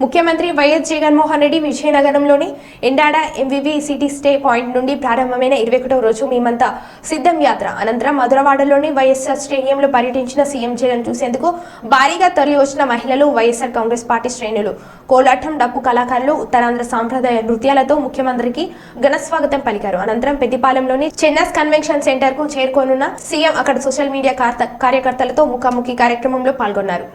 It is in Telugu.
ముఖ్యమంత్రి YS Jaganmohan Reddy విజయనగరంలోని Endada MVV city stay point నుండి ప్రారంభమైన ఇరవై ఒకటవ రోజు మేమంతా సిద్ధం యాత్ర అనంతరం మధురవాడలోని వైఎస్ఆర్ స్టేడియంలో పర్యటించిన సీఎం జగన్ చూసేందుకు భారీగా తరలి వచ్చిన మహిళలు వైఎస్ఆర్ కాంగ్రెస్ పార్టీ శ్రేణులు. కోలాటం డప్పు కళాకారులు ఉత్తరాంధ్ర సాంప్రదాయ నృత్యాలతో ముఖ్యమంత్రికి ఘన స్వాగతం పలికారు. అనంతరం పెద్దిపాలెంలోని చెన్నస్ కన్వెన్షన్ సెంటర్కు చేరుకోనున్న సీఎం అక్కడ సోషల్ మీడియా కార్యకర్తలతో ముఖాముఖి కార్యక్రమంలో పాల్గొన్నారు.